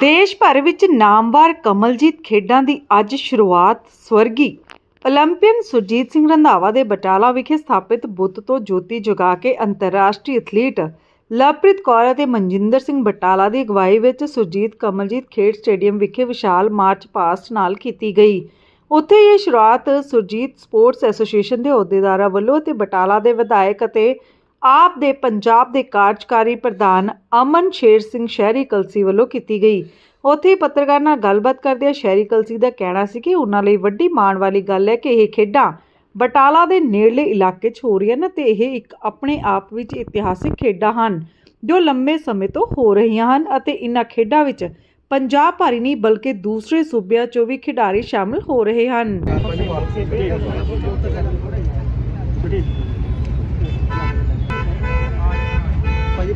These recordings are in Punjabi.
ਦੇਸ਼ ਭਰ ਵਿੱਚ ਨਾਮਵਾਰ ਕਮਲਜੀਤ ਖੇਡਾਂ ਦੀ ਅੱਜ ਸ਼ੁਰੂਆਤ ਸਵਰਗੀ 올림픽ਨ ਸੁਜੀਤ ਸਿੰਘ ਰੰਧਾਵਾ ਦੇ ਬਟਾਲਾ ਵਿਖੇ ਸਥਾਪਿਤ ਬੁੱਤ ਤੋਂ ਜੋਤੀ ਜਗਾ ਕੇ ਅੰਤਰਰਾਸ਼ਟਰੀ ਐਥਲੀਟ ਲਵਪ੍ਰੀਤ ਕੌਰ ਅਤੇ ਮਨਜਿੰਦਰ ਸਿੰਘ ਬਟਾਲਾ ਦੀ ਅਗਵਾਈ ਵਿੱਚ ਸੁਜੀਤ ਕਮਲਜੀਤ ਖੇਡ ਸਟੇਡੀਅਮ ਵਿਖੇ ਵਿਸ਼ਾਲ ਮਾਰਚ ਪਾਸਟ ਨਾਲ ਕੀਤੀ ਗਈ। ਉੱਥੇ ਇਹ ਸ਼ੁਰੂਆਤ ਸੁਰਜੀਤ ਸਪੋਰਟਸ ਐਸੋਸੀਏਸ਼ਨ ਦੇ ਅਹੁਦੇਦਾਰਾਂ ਵੱਲੋਂ ਅਤੇ ਬਟਾਲਾ ਦੇ ਵਿਧਾਇਕ ਅਤੇ ਆਪ ਦੇ ਪੰਜਾਬ ਦੇ ਕਾਰਜਕਾਰੀ ਪ੍ਰਧਾਨ ਅਮਨ ਸ਼ੇਰ ਸਿੰਘ ਸ਼ਹਿਰੀ ਕਲਸੀ ਵੱਲੋਂ ਕੀਤੀ ਗਈ। ਉੱਥੇ ਹੀ ਪੱਤਰਕਾਰ ਨਾਲ ਗੱਲਬਾਤ ਕਰਦਿਆਂ ਸ਼ਹਿਰੀ ਕਲਸੀ ਦਾ ਕਹਿਣਾ ਸੀ ਕਿ ਉਹਨਾਂ ਲਈ ਵੱਡੀ ਮਾਣ ਵਾਲੀ ਗੱਲ ਹੈ ਕਿ ਇਹ ਖੇਡਾਂ ਬਟਾਲਾ ਦੇ ਨੇੜਲੇ ਇਲਾਕੇ 'ਚ ਹੋ ਰਹੀਆਂ ਨੇ ਤੇ ਇਹ ਇੱਕ ਆਪਣੇ ਆਪ ਵਿੱਚ ਇਤਿਹਾਸਿਕ ਖੇਡਾਂ ਹਨ, ਜੋ ਲੰਬੇ ਸਮੇਂ ਤੋਂ ਹੋ ਰਹੀਆਂ ਹਨ ਅਤੇ ਇਨ੍ਹਾਂ ਖੇਡਾਂ ਵਿੱਚ ਪੰਜਾਬ ਭਾਰੀ ਨਹੀਂ ਬਲਕਿ ਦੂਸਰੇ ਸੂਬਿਆਂ 'ਚੋਂ ਵੀ ਖਿਡਾਰੀ ਸ਼ਾਮਲ ਹੋ ਰਹੇ ਹਨ।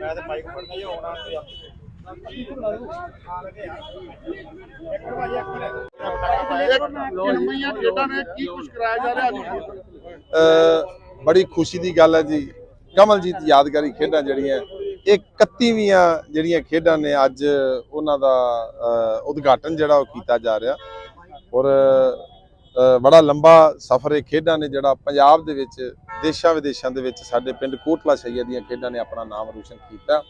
ਮੈਂ ਤੇ ਬਾਈਕ ਫੜਨਾ ਜੀ ਆਉਣਾ ਤੇ ਬੜੀ ਖੁਸ਼ੀ ਦੀ ਗੱਲ ਹੈ ਜੀ। ਕਮਲਜੀਤ ਯਾਦਗਾਰੀ ਖੇਡਾਂ ਜਿਹੜੀਆਂ 31ਵੀਆਂ ਜਿਹੜੀਆਂ ਖੇਡਾਂ ਨੇ ਅੱਜ ਉਹਨਾਂ ਦਾ ਉਦਘਾਟਨ ਜਿਹੜਾ ਉਹ ਕੀਤਾ ਜਾ ਰਿਹਾ। ਔਰ ਬੜਾ ਲੰਬਾ ਸਫ਼ਰ ਇਹ ਖੇਡਾਂ ਨੇ ਜਿਹੜਾ ਪੰਜਾਬ ਦੇ ਵਿੱਚ ਦੇਸ਼ਾਂ ਵਿਦੇਸ਼ਾਂ ਦੇ ਵਿੱਚ ਸਾਡੇ ਪਿੰਡ ਕੋਟਲਾ ਸ਼ਈਆ ਦੀਆਂ ਖੇਡਾਂ ਨੇ ਆਪਣਾ ਨਾਮ ਰੋਸ਼ਨ ਕੀਤਾ।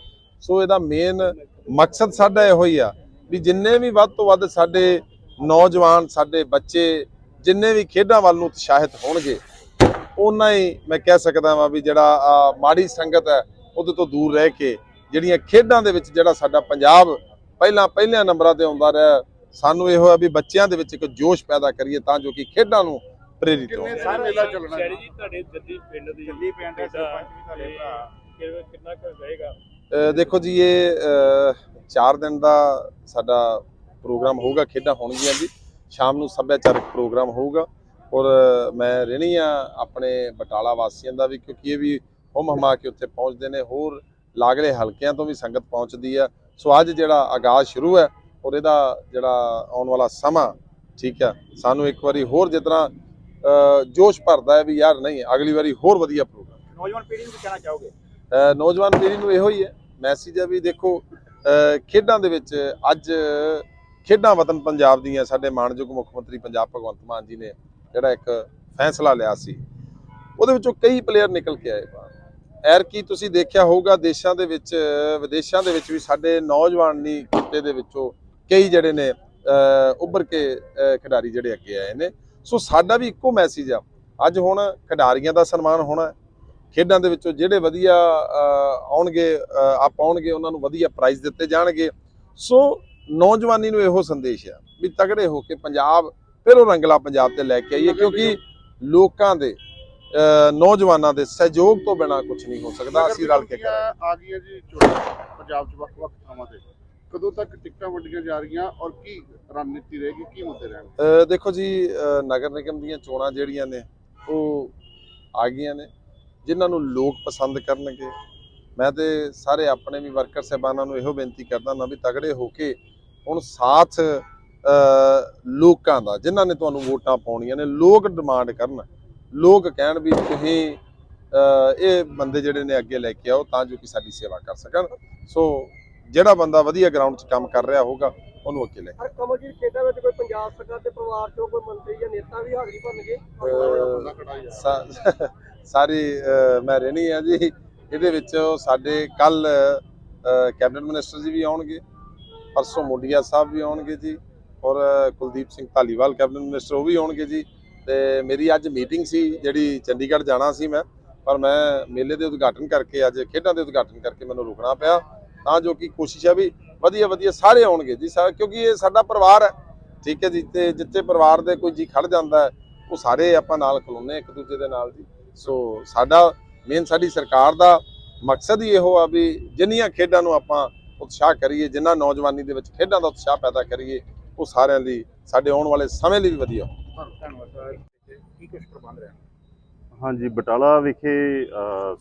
ਸੋ ਇਹਦਾ ਮੇਨ ਮਕਸਦ ਸਾਡਾ ਇਹੋ ਹੀ ਆ ਵੀ ਜਿੰਨੇ ਵੀ ਵੱਧ ਤੋਂ ਵੱਧ ਸਾਡੇ ਨੌਜਵਾਨ, ਸਾਡੇ ਬੱਚੇ, ਜਿੰਨੇ ਵੀ ਖੇਡਾਂ ਵੱਲ ਨੂੰ ਉਤਸ਼ਾਹਿਤ ਹੋਣਗੇ, ਉਹਨਾਂ ਹੀ ਮੈਂ ਕਹਿ ਸਕਦਾ ਵਾਂ ਵੀ ਜਿਹੜਾ ਆਹ ਮਾੜੀ ਸੰਗਤ ਹੈ ਉਹਦੇ ਤੋਂ ਦੂਰ ਰਹਿ ਕੇ ਜਿਹੜੀਆਂ ਖੇਡਾਂ ਦੇ ਵਿੱਚ ਜਿਹੜਾ ਸਾਡਾ ਪੰਜਾਬ ਪਹਿਲਾਂ ਪਹਿਲਿਆਂ ਨੰਬਰਾਂ ਤੇ ਆਉਂਦਾ ਰਿਹਾ ਸਾਨੂੰ ਇਹੋ ਹੈ ਵੀ ਬੱਚਿਆਂ ਦੇ ਵਿੱਚ ਇੱਕ ਜੋਸ਼ ਪੈਦਾ ਕਰੀਏ ਤਾਂ ਜੋ ਕਿ ਖੇਡਾਂ ਨੂੰ ਪ੍ਰੇਰਿਤ ਹੋਣ। ਕਿੰਨੇ ਸਾਲ ਮੇਲਾ ਚੱਲਣਾ? ਸ਼ੈਰੀ ਜੀ ਤੁਹਾਡੇ ਜੱਦੀ ਪਿੰਡ ਦੀ ਜੱਦੀ ਪਿੰਡ ਦੇ ਸਰਪੰਚ ਵੀ ਤੁਹਾਡੇ ਭਰਾ। ਕਿੰਨਾ ਕੁ ਰਹੇਗਾ? ਦੇਖੋ ਜੀ ਇਹ 4 ਦਿਨ ਦਾ ਸਾਡਾ ਪ੍ਰੋਗਰਾਮ ਹੋਊਗਾ ਖੇਡਾਂ ਹੋਣਗੀਆਂ ਜੀ। ਸ਼ਾਮ ਨੂੰ ਸੱਭਿਆਚਾਰਕ ਪ੍ਰੋਗਰਾਮ ਹੋਊਗਾ। ਔਰ ਮੈਂ ਰਹਿਣੀ ਆ ਆਪਣੇ ਬਟਾਲਾ ਵਾਸੀਆਂ ਦਾ ਵੀ ਕਿਉਂਕਿ ਇਹ ਵੀ ਹੁਮ ਹਮਾ ਕੇ ਉੱਥੇ ਪਹੁੰਚਦੇ ਨੇ ਹੋਰ ਲਾਗਲੇ ਹਲਕਿਆਂ ਤੋਂ ਵੀ ਸੰਗਤ ਪਹੁੰਚਦੀ ਆ। ਸੋ ਅੱਜ ਜਿਹੜਾ ਆਗਾਜ਼ ਸ਼ੁਰੂ ਹੈ ਔਰ ਇਹਦਾ ਜਿਹੜਾ ਆਉਣ ਵਾਲਾ ਸਮਾਂ ਠੀਕ ਆ ਸਾਨੂੰ ਇੱਕ ਵਾਰੀ ਹੋਰ ਜਿਤਨਾ ਜੋਸ਼ ਭਰਦਾ ਹੈ ਵੀ ਯਾਰ ਨਹੀਂ ਅਗਲੀ ਵਾਰੀ ਹੋਰ ਵਧੀਆ ਪ੍ਰੋਗਰਾਮ। ਨੌਜਵਾਨ ਪੀੜ੍ਹੀ ਨੂੰ ਕੀ ਕਹਿਣਾ ਚਾਹੋਗੇ? ਨੌਜਵਾਨ ਪੀੜ੍ਹੀ ਨੂੰ ਇਹੋ ਹੀ ਹੈ ਮੈਸੇਜ ਹੈ ਵੀ ਦੇਖੋ ਖੇਡਾਂ ਦੇ ਵਿੱਚ ਅੱਜ ਖੇਡਾਂ ਵਤਨ ਪੰਜਾਬ ਦੀਆਂ ਸਾਡੇ ਮਾਣਯੋਗ ਮੁੱਖ ਮੰਤਰੀ ਪੰਜਾਬ ਭਗਵੰਤ ਮਾਨ ਜੀ ਨੇ ਜਿਹੜਾ ਇੱਕ ਫੈਸਲਾ ਲਿਆ ਸੀ ਉਹਦੇ ਵਿੱਚੋਂ ਕਈ ਪਲੇਅਰ ਨਿਕਲ ਕੇ ਆਏ। ਐਰ ਕੀ ਤੁਸੀਂ ਦੇਖਿਆ ਹੋਊਗਾ ਦੇਸ਼ਾਂ ਦੇ ਵਿੱਚ ਵਿਦੇਸ਼ਾਂ ਦੇ ਵਿੱਚ ਵੀ ਸਾਡੇ ਨੌਜਵਾਨ ਨਹੀਂ ਖਿੱਤੇ ਦੇ ਵਿੱਚੋਂ ਕਈ ਜਿਹੜੇ ਨੇ ਉੱਭਰ ਕੇ ਖਿਡਾਰੀ ਜਿਹੜੇ ਅੱਗੇ ਆਏ ਨੇ। ਸੋ ਸਾਡਾ ਵੀ ਇੱਕੋ ਮੈਸੇਜ ਆ ਅੱਜ ਹੁਣ ਖਿਡਾਰੀਆਂ ਦਾ ਸਨਮਾਨ ਹੋਣਾ। ਖੇਡਾਂ ਦੇ ਵਿੱਚੋਂ ਜਿਹੜੇ ਵਧੀਆ ਆਉਣਗੇ ਆਪ ਆਉਣਗੇ ਉਹਨਾਂ ਨੂੰ ਵਧੀਆ ਪ੍ਰਾਈਜ਼ ਦਿੱਤੇ ਜਾਣਗੇ। ਸੋ ਨੌਜਵਾਨੀ ਨੂੰ ਇਹੋ ਸੰਦੇਸ਼ ਆ ਵੀ ਤਗੜੇ ਹੋ ਕੇ ਪੰਜਾਬ ਫਿਰ ਉਹ ਰੰਗਲਾ ਪੰਜਾਬ ਤੇ ਲੈ ਕੇ ਆਈਏ ਕਿਉਂਕਿ ਲੋਕਾਂ ਦੇ ਨੌਜਵਾਨਾਂ ਦੇ ਸਹਿਯੋਗ ਤੋਂ ਬਿਨਾ ਕੁਝ ਨਹੀਂ ਹੋ ਸਕਦਾ ਅਸੀਂ ਰਲ ਕੇ ਕਰਾਂਗੇ। ਆ ਗਈਆਂ ਜੀ ਚੋਣਾਂ ਪੰਜਾਬ 'ਚ ਵੱਖ-ਵੱਖ ਥਾਵਾਂ ਤੇ ਕਦੋਂ ਤੱਕ ਟਿਕਟਾਂ ਵੰਡੀਆਂ ਜਾ ਰਹੀਆਂ ਔਰ ਕੀ ਰਣਨੀਤੀ ਰਹੇਗੀ ਕੀ ਮੁੱਦੇ ਰਹਿਣਗੇ? ਦੇਖੋ ਜੀ ਨਗਰ ਨਿਗਮ ਦੀਆਂ ਚੋਣਾਂ ਜਿਹੜੀਆਂ ਨੇ ਉਹ ਆ ਗਈਆਂ ਨੇ ਜਿਨ੍ਹਾਂ ਨੂੰ ਲੋਕ ਪਸੰਦ ਕਰਨਗੇ। ਮੈਂ ਤੇ ਸਾਰੇ ਆਪਣੇ ਵੀ ਵਰਕਰ ਸਹਿਬਾਨਾਂ ਨੂੰ ਇਹੋ ਬੇਨਤੀ ਕਰਦਾ ਨਾ ਵੀ ਤਗੜੇ ਹੋ ਕੇ ਹੁਣ ਸਾਥ ਲੋਕਾਂ ਦਾ ਜਿਨ੍ਹਾਂ ਨੇ ਤੁਹਾਨੂੰ ਵੋਟਾਂ ਪਾਉਣੀਆਂ ਨੇ ਲੋਕ ਡਿਮਾਂਡ ਕਰਨ। ਲੋਕ ਕਹਿਣ ਵੀ ਤੁਸੀਂ ਇਹ ਬੰਦੇ ਜਿਹੜੇ ਨੇ ਅੱਗੇ ਲੈ ਕੇ ਆਓ ਤਾਂ ਜੋ ਕਿ ਸਾਡੀ ਸੇਵਾ ਕਰ ਸਕਣ। ਸੋ ਜਿਹੜਾ ਬੰਦਾ ਵਧੀਆ ਗਰਾਊਂਡ 'ਚ ਕੰਮ ਕਰ ਰਿਹਾ ਹੋਊਗਾ ਉਹਨੂੰ ਅੱਗੇ ਲੈ ਕੇ ਹਰ ਕਮਲਜੀਤ ਖੇਡਾਂ ਵਿੱਚ ਕੋਈ ਪੰਜਾਬ ਸਰਕਾਰ ਦੇ ਪਰਿਵਾਰ ਚੋਂ ਕੋਈ ਮੰਤਰੀ ਜਾਂ ਨੇਤਾ ਵੀ ਹਾਜ਼ਰੀ ਭਰਨਗੇ? ਬੰਦਾ ਖੜਾ ਹੀ ਆ ਸਾ- ਸਾਰੀ ਮੈਂ ਰਹਿਣੀ ਆ ਜੀ। ਇਹਦੇ ਵਿੱਚ ਸਾਡੇ ਕੱਲ ਕੈਬਨਿਟ ਮਿਨਿਸਟਰ ਜੀ ਵੀ ਆਉਣਗੇ ਪਰਸੋਂ ਮੁੰਡੀਆ ਸਾਹਿਬ ਵੀ ਆਉਣਗੇ ਜੀ ਔਰ ਕੁਲਦੀਪ ਸਿੰਘ ਧਾਲੀਵਾਲ ਕੈਬਨਿਟ ਮਿਨਿਸਟਰ ਉਹ ਵੀ ਆਉਣਗੇ ਜੀ। ਤੇ ਮੇਰੀ ਅੱਜ ਮੀਟਿੰਗ ਸੀ, ਜਿਹੜੀ ਚੰਡੀਗੜ੍ਹ ਜਾਣਾ ਸੀ ਮੈਂ, ਪਰ ਮੈਂ ਮੇਲੇ ਦੇ ਉਦਘਾਟਨ ਕਰਕੇ, ਅੱਜ ਖੇਡਾਂ ਦੇ ਉਦਘਾਟਨ ਕਰਕੇ ਮੈਨੂੰ ਰੁਕਣਾ ਪਿਆ। ਤਾਂ ਜੋ ਕਿ ਕੋਸ਼ਿਸ਼ ਹੈ ਵੀ ਵਧੀਆ ਵਧੀਆ ਸਾਰੇ ਆਉਣਗੇ ਜੀ, ਸਾ- ਕਿਉਂਕਿ ਇਹ ਸਾਡਾ ਪਰਿਵਾਰ ਹੈ। ਠੀਕ ਹੈ ਜੀ, ਤੇ ਜਿੱਥੇ ਪਰਿਵਾਰ ਦੇ ਕੋਈ ਜੀ ਖੜ ਜਾਂਦਾ ਉਹ ਸਾਰੇ ਆਪਾਂ ਨਾਲ ਖਲੋਨੇ ਇੱਕ ਦੂਜੇ ਦੇ ਨਾਲ ਜੀ। ਸੋ ਸਾਡਾ ਮੇਨ ਸਾਡੀ ਸਰਕਾਰ ਦਾ ਮਕਸਦ ਹੀ ਇਹੋ ਆ ਵੀ ਜਿੰਨੀਆਂ ਖੇਡਾਂ ਨੂੰ ਆਪਾਂ ਉਤਸ਼ਾਹ ਕਰੀਏ, ਜਿੰਨਾ ਨੌਜਵਾਨੀ ਦੇ ਵਿੱਚ ਖੇਡਾਂ ਦਾ ਉਤਸ਼ਾਹ ਪੈਦਾ ਕਰੀਏ, ਉਹ ਸਾਰਿਆਂ ਲਈ, ਸਾਡੇ ਆਉਣ ਵਾਲੇ ਸਮੇਂ ਲਈ ਵੀ ਵਧੀਆ ਕੀ ਕੁਝ ਪ੍ਰਬੰਧ ਰਿਹਾ ਹਾਂਜੀ, ਬਟਾਲਾ ਵਿਖੇ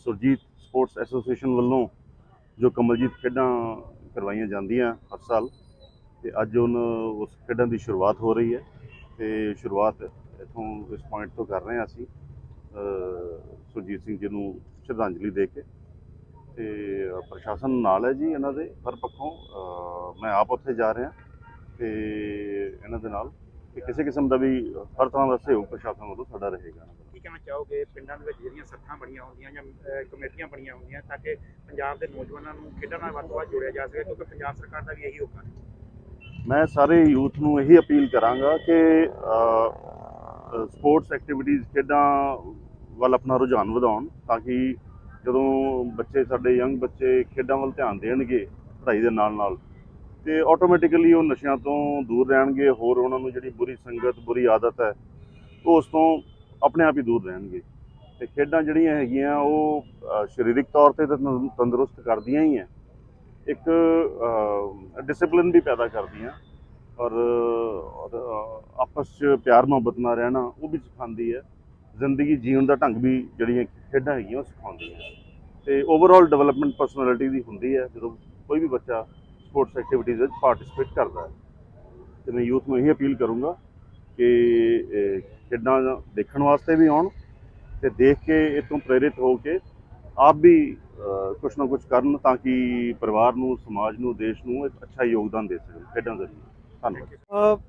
ਸੁਰਜੀਤ ਸਪੋਰਟਸ ਐਸੋਸੀਏਸ਼ਨ ਵੱਲੋਂ ਜੋ ਕਮਲਜੀਤ ਖੇਡਾਂ ਕਰਵਾਈਆਂ ਜਾਂਦੀਆਂ ਹਰ ਸਾਲ, ਤੇ ਅੱਜ ਉਹਨ ਉਸ ਖੇਡਾਂ ਦੀ ਸ਼ੁਰੂਆਤ ਹੋ ਰਹੀ ਹੈ, ਤੇ ਸ਼ੁਰੂਆਤ ਇਥੋਂ ਇਸ ਪੁਆਇੰਟ ਤੋਂ ਕਰ ਰਹੇ ਹਾਂ ਅਸੀਂ ਸੁਰਜੀਤ ਸਿੰਘ ਜੀ ਨੂੰ ਸ਼ਰਧਾਂਜਲੀ ਦੇ ਕੇ, ਤੇ ਪ੍ਰਸ਼ਾਸਨ ਨਾਲ ਹੈ ਜੀ ਇਹਨਾਂ ਦੇ, ਹਰ ਪੱਖੋਂ ਮੈਂ ਆਪ ਉੱਥੇ ਜਾ ਰਿਹਾ, ਤੇ ਇਹਨਾਂ ਦੇ ਨਾਲ ਕਿ ਕਿਸੇ ਕਿਸਮ ਦਾ ਵੀ ਹਰ ਤਰ੍ਹਾਂ ਦਾ ਸਹਿਯੋਗ ਪ੍ਰਸ਼ਾਸਨ ਵੱਲੋਂ ਸਾਡਾ ਰਹੇਗਾ। ਕੀ ਕਹਿਣਾ ਚਾਹੋਗੇ ਪਿੰਡਾਂ ਦੇ ਵਿੱਚ ਜਿਹੜੀਆਂ ਸੱਥਾਂ ਬਣੀਆਂ ਹੁੰਦੀਆਂ ਜਾਂ ਕਮੇਟੀਆਂ ਬਣੀਆਂ ਹੁੰਦੀਆਂ ਤਾਂ ਕਿ ਪੰਜਾਬ ਦੇ ਨੌਜਵਾਨਾਂ ਨੂੰ ਖੇਡਾਂ ਨਾਲ ਵੱਧ ਤੋਂ ਵੱਧ ਜੋੜਿਆ ਜਾ ਸਕੇ ਕਿਉਂਕਿ ਪੰਜਾਬ ਸਰਕਾਰ ਦਾ ਵੀ ਇਹੀ ਹੁਕਮ ਹੈ। ਮੈਂ ਸਾਰੇ ਯੂਥ ਨੂੰ ਇਹੀ ਅਪੀਲ ਕਰਾਂਗਾ ਕਿ ਸਪੋਰਟਸ ਐਕਟੀਵਿਟੀਜ਼ ਖੇਡਾਂ ਵੱਲ ਆਪਣਾ ਰੁਝਾਨ ਵਧਾਉਣ ਤਾਂ ਕਿ ਜਦੋਂ ਬੱਚੇ ਸਾਡੇ ਯੰਗ ਬੱਚੇ ਖੇਡਾਂ ਵੱਲ ਧਿਆਨ ਦੇਣਗੇ ਪੜ੍ਹਾਈ ਦੇ ਨਾਲ ਨਾਲ ਤੇ ਆਟੋਮੈਟਿਕਲੀ ਉਹ ਨਸ਼ਿਆਂ ਤੋਂ ਦੂਰ ਰਹਿਣਗੇ, ਹੋਰ ਉਹਨਾਂ ਨੂੰ ਜਿਹੜੀ ਬੁਰੀ ਸੰਗਤ, ਬੁਰੀ ਆਦਤ ਹੈ, ਉਹ ਉਸ ਤੋਂ ਆਪਣੇ ਆਪ ਹੀ ਦੂਰ ਰਹਿਣਗੇ। ਤੇ ਖੇਡਾਂ ਜਿਹੜੀਆਂ ਹੈਗੀਆਂ, ਉਹ ਸਰੀਰਕ ਤੌਰ ਤੇ ਤਾਂ ਤੰਦਰੁਸਤ ਕਰਦੀਆਂ ਹੀ ਹੈ। ਇੱਕ ਡਿਸਪਲਿਨ ਵੀ ਪੈਦਾ ਕਰਦੀਆਂ, ਔਰ ਆਪਸ 'ਚ ਪਿਆਰ ਮੁਹੱਬਤ ਨਾਲ ਰਹਿਣਾ, ਉਹ ਵੀ ਸਿਖਾਉਂਦੀ ਹੈ। ਜ਼ਿੰਦਗੀ ਜੀਣ ਦਾ ਢੰਗ ਵੀ ਜਿਹੜੀਆਂ ਖੇਡਾਂ ਹੈਗੀਆਂ, ਉਹ ਸਿਖਾਉਂਦੀਆਂ ਤੇ ਓਵਰਆਲ ਡਿਵੈਲਪਮੈਂਟ ਪਰਸਨੈਲਿਟੀ ਦੀ ਹੁੰਦੀ ਹੈ, ਜਦੋਂ ਕੋਈ ਵੀ ਬੱਚਾ ਸਪੋਰਟਸ ਐਕਟੀਵਿਟੀਜ਼ ਵਿੱਚ ਪਾਰਟਿਸਿਪੇਟ ਕਰਦਾ ਹੈ। ਤੇ ਮੈਂ ਯੂਥ ਨੂੰ ਇਹ ਅਪੀਲ ਕਰੂੰਗਾ ਕਿ ਖੇਡਾਂ ਦੇਖਣ ਵਾਸਤੇ ਵੀ ਆਉਣ ਤੇ ਦੇਖ ਕੇ ਇਹ ਤੋਂ ਪ੍ਰੇਰਿਤ ਹੋ ਕੇ ਆਪ ਵੀ ਅ, ਕੁਛ ਨਾ ਕੁਛ ਕਰਨ ਤਾਂ ਕਿ ਪਰਿਵਾਰ ਨੂੰ ਸਮਾਜ ਨੂੰ ਦੇਸ਼ ਨੂੰ ਇੱਕ ਅੱਛਾ ਯੋਗਦਾਨ ਦੇ ਸਕਣ ਖੇਡਾਂ ਜ਼ਰੀਏ। ਧੰਨਵਾਦ।